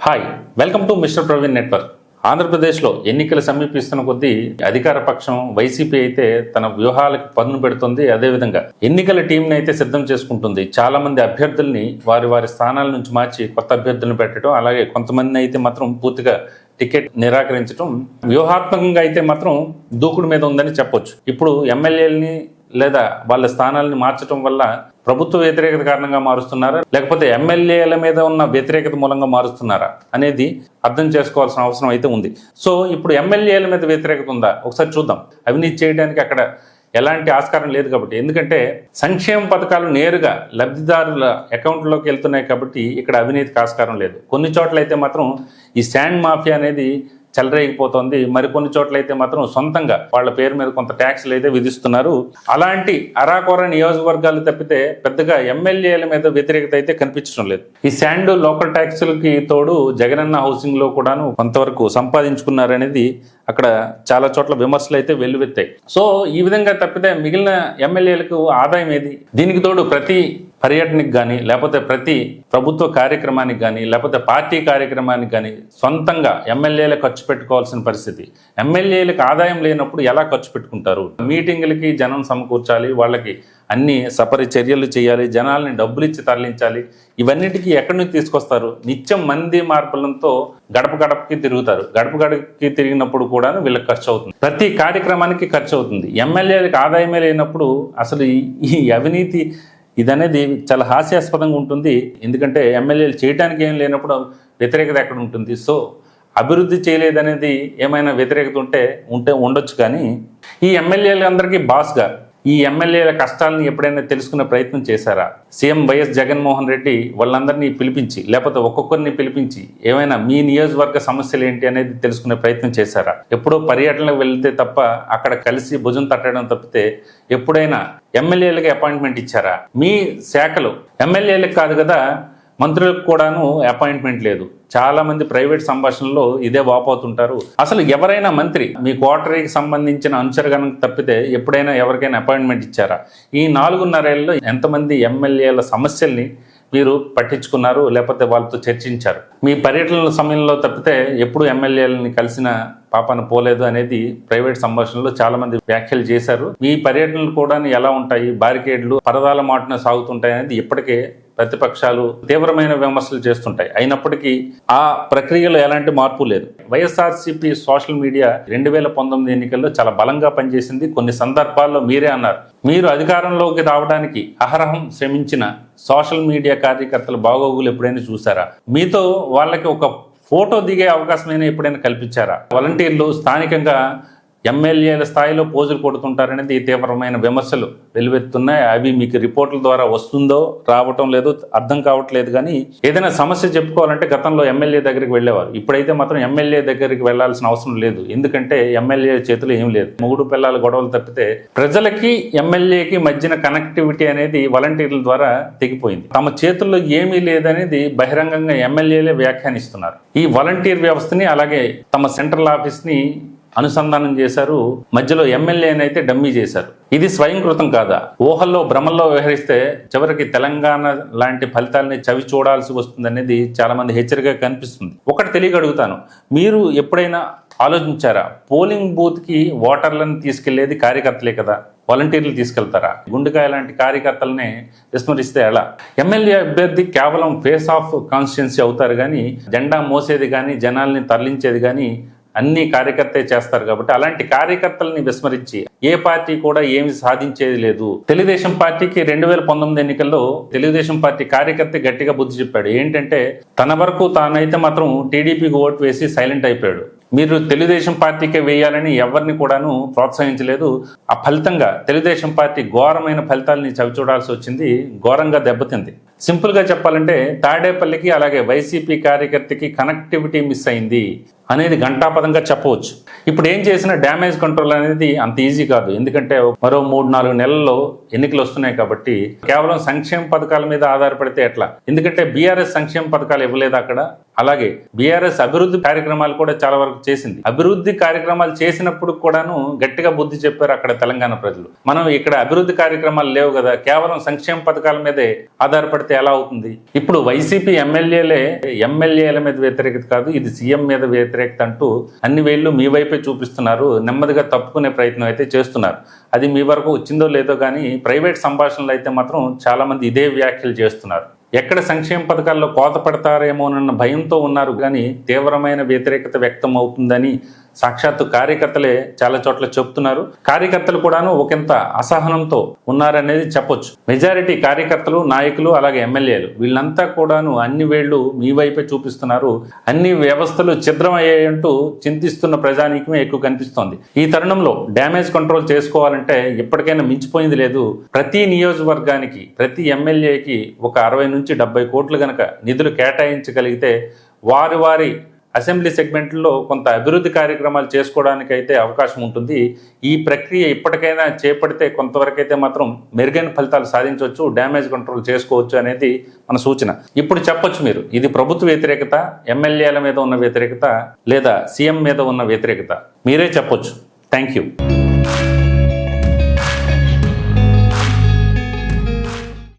Hi welcome to mister Praveen network ఆంధ్రప్రదేశ్లో ఎన్నికలు సమీపిస్తున్న కొద్దీ అధికార పక్షం వైసీపీ అయితే తన వ్యూహాలకు పన్ను పెడుతుంది. అదేవిధంగా ఎన్నికల టీంని అయితే సిద్ధం చేసుకుంటుంది. చాలా మంది అభ్యర్థుల్ని వారి వారి స్థానాల నుంచి మార్చి కొత్త అభ్యర్థులను పెట్టడం అలాగే కొంతమంది అయితే మాత్రం పూర్తిగా టికెట్ నిరాకరించడం వ్యూహాత్మకంగా అయితే మాత్రం దూకుడు మీద ఉందని చెప్పొచ్చు. ఇప్పుడు ఎమ్మెల్యేలని లేదా వాళ్ళ స్థానాలని మార్చడం వల్ల ప్రభుత్వ వ్యతిరేకత కారణంగా మారుస్తున్నారా? లేకపోతే ఎమ్మెల్యేల మీద ఉన్న వ్యతిరేకత మూలంగా మారుస్తున్నారా? అనేది అర్థం చేసుకోవాల్సిన అవసరం అయితే ఉంది. సో ఇప్పుడు ఎమ్మెల్యేల మీద వ్యతిరేకత ఉందా? ఒకసారి చూద్దాం. అవినీతి చేయడానికి అక్కడ ఎలాంటి ఆస్కారం లేదు కాబట్టి. ఎందుకంటే సంక్షేమ పథకాలు నేరుగా లబ్ధిదారుల అకౌంట్లోకి వెళ్తున్నాయి కాబట్టి ఇక్కడ అవినీతికి ఆస్కారం లేదు. కొన్ని చోట్ల అయితే మాత్రం ఈ శాండ్ మాఫియా అనేది చెలరేగిపోతుంది. మరికొన్ని చోట్లయితే మాత్రం సొంతంగా వాళ్ళ పేరు మీద కొంత ట్యాక్స్లు అయితే విధిస్తున్నారు. అలాంటి అరాకొర నియోజకవర్గాలు తప్పితే పెద్దగా ఎమ్మెల్యేల మీద వ్యతిరేకత అయితే కనిపించడం లేదు. ఈ శాండ్ లోకల్ ట్యాక్సులకి తోడు జగనన్న హౌసింగ్లో కూడాను కొంతవరకు సంపాదించుకున్నారనేది అక్కడ చాలా చోట్ల విమర్శలు అయితే వెల్లువెత్తాయి. సో ఈ విధంగా తప్పితే మిగిలిన ఎమ్మెల్యేలకు ఆదాయం ఏది? దీనికి తోడు ప్రతి పర్యటనకి కానీ లేకపోతే ప్రతి ప్రభుత్వ కార్యక్రమానికి కానీ లేకపోతే పార్టీ కార్యక్రమానికి కానీ సొంతంగా ఎమ్మెల్యేలు ఖర్చు పెట్టుకోవాల్సిన పరిస్థితి. ఎమ్మెల్యేలకు ఆదాయం లేనప్పుడు ఎలా ఖర్చు పెట్టుకుంటారు? మీటింగులకి జనం సమకూర్చాలి వాళ్ళకి అన్ని సపరి చర్యలు చేయాలి జనాల్ని డబ్బులు ఇచ్చి తరలించాలి. ఇవన్నిటికీ ఎక్కడి నుంచి తీసుకొస్తారు? నిత్యం మంది మార్పులతో గడప గడపకి తిరుగుతారు. గడప గడపకి తిరిగినప్పుడు కూడా వీళ్ళకి ఖర్చు అవుతుంది. ప్రతి కార్యక్రమానికి ఖర్చు అవుతుంది. ఎమ్మెల్యేలకు ఆదాయమే లేనప్పుడు అసలు ఈ అవినీతి ఇదనేది చాలా హాస్యాస్పదంగా ఉంటుంది. ఎందుకంటే ఎమ్మెల్యేలు చేయడానికి ఏం లేనప్పుడు వ్యతిరేకత ఎక్కడ ఉంటుంది? సో అభివృద్ధి చేయలేదనేది ఏమైనా వ్యతిరేకత ఉంటే ఉంటే ఉండొచ్చు కానీ ఈ ఎమ్మెల్యేలందరికీ బాస్గా ఈ ఎమ్మెల్యేల కష్టాలను ఎప్పుడైనా తెలుసుకునే ప్రయత్నం చేశారా? సీఎం వైఎస్ జగన్మోహన్ రెడ్డి వాళ్ళందరినీ పిలిపించి లేకపోతే ఒక్కొక్కరిని పిలిపించి ఏమైనా మీ నియోజకవర్గ సమస్యలు ఏంటి అనేది తెలుసుకునే ప్రయత్నం చేశారా? ఎప్పుడో పర్యటనకు వెళ్తే తప్ప అక్కడ కలిసి భుజం తట్టడం తప్పితే ఎప్పుడైనా ఎమ్మెల్యేలకు అపాయింట్మెంట్ ఇచ్చారా? మీ శాఖలు ఎమ్మెల్యేలకు కాదు కదా మంత్రులకు కూడాను అపాయింట్మెంట్ లేదు. చాలా మంది ప్రైవేట్ సంభాషణలో ఇదే వాపోతుంటారు. అసలు ఎవరైనా మంత్రి మీ క్వార్టరీకి సంబంధించిన అనుచరగణం తప్పితే ఎప్పుడైనా ఎవరికైనా అపాయింట్మెంట్ ఇచ్చారా? ఈ నాలుగున్నరేళ్ళలో ఎంతమంది ఎమ్మెల్యేల సమస్యల్ని మీరు పట్టించుకున్నారు లేకపోతే వాళ్ళతో చర్చించారు? మీ పర్యటనల సమయంలో తప్పితే ఎప్పుడు ఎమ్మెల్యేలని కలిసిన పాపను పోలేదు అనేది ప్రైవేట్ సంభాషణలో చాలా మంది వ్యాఖ్యలు చేశారు. మీ పర్యటనలు కూడా ఎలా ఉంటాయి? బారికేడ్లు పరదాల మాటన సాగుతుంటాయి అనేది ఇప్పటికే ప్రతిపక్షాలు తీవ్రమైన విమర్శలు చేస్తుంటాయి. అయినప్పటికీ ఆ ప్రక్రియలో ఎలాంటి మార్పు లేదు. వైఎస్ఆర్సీపీ సోషల్ మీడియా రెండు వేల పంతొమ్మిది ఎన్నికల్లో చాలా బలంగా పనిచేసింది. కొన్ని సందర్భాల్లో మీరే అన్నారు. మీరు అధికారంలోకి రావడానికి అహరహం శ్రమించిన సోషల్ మీడియా కార్యకర్తల బాగోగులు ఎప్పుడైనా చూసారా మీతో వాళ్ళకి ఒక ఫోటో దిగే అవకాశమైనా ఎప్పుడైనా కల్పించారా? వాలంటీర్లు స్థానికంగా ఎమ్మెల్యేల స్థాయిలో పోజులు కొడుతుంటారనేది తీవ్రమైన విమర్శలు వెలువెత్తున్నాయి. అవి మీకు రిపోర్టుల ద్వారా వస్తుందో రావటం లేదో అర్థం కావట్లేదు కానీ ఏదైనా సమస్య చెప్పుకోవాలంటే గతంలో ఎమ్మెల్యే దగ్గరికి వెళ్ళేవారు. ఇప్పుడైతే మాత్రం ఎమ్మెల్యే దగ్గరికి వెళ్ళాల్సిన అవసరం లేదు. ఎందుకంటే ఎమ్మెల్యే చేతిలో ఏం లేదు. మూడు పిల్లల గొడవలు తప్పితే ప్రజలకి ఎమ్మెల్యేకి మధ్యన కనెక్టివిటీ అనేది వాలంటీర్ల ద్వారా తెగిపోయింది. తమ చేతుల్లో ఏమీ లేదనేది బహిరంగంగా ఎమ్మెల్యేలే వ్యాఖ్యానిస్తున్నారు. ఈ వాలంటీర్ వ్యవస్థని అలాగే తమ సెంట్రల్ ఆఫీస్ని అనుసంధానం చేశారు. మధ్యలో ఎమ్మెల్యేనైతే అయితే డమ్మీ చేశారు. ఇది స్వయంకృతం కాదా? ఊహల్లో భ్రమల్లో వ్యవహరిస్తే చివరికి తెలంగాణ లాంటి ఫలితాలని చవి చూడాల్సి వస్తుందనేది చాలా మంది హెచ్చరికగా కనిపిస్తుంది. ఒకటి తెలియగడుగుతాను మీరు ఎప్పుడైనా ఆలోచించారా? పోలింగ్ బూత్కి ఓటర్లను తీసుకెళ్ళేది కార్యకర్తలే కదా? వాలంటీర్లు తీసుకెళ్తారా? గుండెకాయ లాంటి కార్యకర్తలనే విస్మరిస్తే ఎలా? ఎమ్మెల్యే అభ్యర్థి కేవలం ఫేస్ ఆఫ్ కాన్స్టిట్యున్సీ అవుతారు కానీ జెండా మోసేది కానీ జనాల్ని తరలించేది కానీ అన్ని కార్యకర్తే చేస్తారు కాబట్టి అలాంటి కార్యకర్తల్ని విస్మరించి ఏ పార్టీ కూడా ఏమి సాధించేది లేదు. తెలుగుదేశం పార్టీకి రెండు వేల పంతొమ్మిది ఎన్నికల్లో తెలుగుదేశం పార్టీ కార్యకర్త గట్టిగా బుద్ధి చెప్పాడు. ఏంటంటే తన వరకు తానైతే మాత్రం టీడీపీకి ఓటు వేసి సైలెంట్ అయిపోయాడు. మీరు తెలుగుదేశం పార్టీకే వేయాలని ఎవరిని కూడాను ప్రోత్సహించలేదు. ఆ ఫలితంగా తెలుగుదేశం పార్టీ ఘోరమైన ఫలితాలని చవిచూడాల్సి వచ్చింది. ఘోరంగా దెబ్బతింది. సింపుల్గా చెప్పాలంటే తాడేపల్లికి అలాగే వైసీపీ కార్యకర్తకి కనెక్టివిటీ మిస్ అయింది. అనేది ఘంటాపదంగా చెప్పవచ్చు. ఇప్పుడు ఏం చేసినా డ్యామేజ్ కంట్రోల్ అనేది అంత ఈజీ కాదు. ఎందుకంటే మరో మూడు నాలుగు నెలల్లో ఎన్నికలు వస్తున్నాయి కాబట్టి కేవలం సంక్షేమ పథకాల మీద ఆధారపడితే ఎట్లా? ఎందుకంటే బీఆర్ఎస్ సంక్షేమ పథకాలు ఇవ్వలేదు అక్కడ. అలాగే బీఆర్ఎస్ అభివృద్ధి కార్యక్రమాలు కూడా చాలా వరకు చేసింది. అభివృద్ధి కార్యక్రమాలు చేసినప్పుడు కూడాను గట్టిగా బుద్ధి చెప్పారు అక్కడ తెలంగాణ ప్రజలు. మనం ఇక్కడ అభివృద్ధి కార్యక్రమాలు లేవు కదా. కేవలం సంక్షేమ పథకాల మీదే ఆధారపడితే ఎలా అవుతుంది? ఇప్పుడు వైసీపీ ఎమ్మెల్యేలే ఎమ్మెల్యేల మీద వ్యతిరేకత కాదు ఇది సీఎం మీద వ్యతిరేకత అంటూ అన్ని వేళ్ళు మీ వైపే చూపిస్తున్నారు. నెమ్మదిగా తప్పుకునే ప్రయత్నం అయితే చేస్తున్నారు. అది మీ వరకు వచ్చిందో లేదో కానీ ప్రైవేట్ సంభాషణలు అయితే మాత్రం చాలామంది ఇదే వ్యాఖ్యలు చేస్తున్నారు. ఎక్కడ సంక్షేమ పథకాల్లో కోత పడతారేమోనన్న భయంతో ఉన్నారు కానీ తీవ్రమైన వ్యతిరేకత వ్యక్తం అవుతుందని సాక్షాత్తు కార్యకర్తలే చాలా చోట్ల చెప్తున్నారు కార్యకర్తలు కూడాను ఒకంత అసహనంతో ఉన్నారనేది చెప్పొచ్చు. మెజారిటీ కార్యకర్తలు నాయకులు అలాగే ఎమ్మెల్యేలు వీళ్ళంతా కూడాను అన్ని వేళ్ళు మీ వైపే చూపిస్తున్నారు. అన్ని వ్యవస్థలు ఛిద్రమయ్యాయంటూ చింతిస్తున్న ప్రజానీకమే ఎక్కువ కనిపిస్తోంది. ఈ తరుణంలో డ్యామేజ్ కంట్రోల్ చేసుకోవాలంటే ఇప్పటికైనా మించిపోయింది లేదు. ప్రతి నియోజకవర్గానికి ప్రతి ఎమ్మెల్యేకి ఒక అరవై నుంచి డెబ్బై కోట్లు గనక నిధులు కేటాయించగలిగితే వారి వారి అసెంబ్లీ సెగ్మెంట్లో కొంత అభివృద్ధి కార్యక్రమాలు చేసుకోవడానికి అయితే అవకాశం ఉంటుంది. ఈ ప్రక్రియ ఇప్పటికైనా చేపడితే కొంతవరకైతే మాత్రం మెరుగైన ఫలితాలు సాధించవచ్చు డ్యామేజ్ కంట్రోల్ చేసుకోవచ్చు అనేది మన సూచన. ఇప్పుడు చెప్పొచ్చు మీరు ఇది ప్రభుత్వ వ్యతిరేకత ఎమ్మెల్యేల మీద ఉన్న వ్యతిరేకత లేదా సీఎం మీద ఉన్న వ్యతిరేకత. మీరే చెప్పొచ్చు. Thank you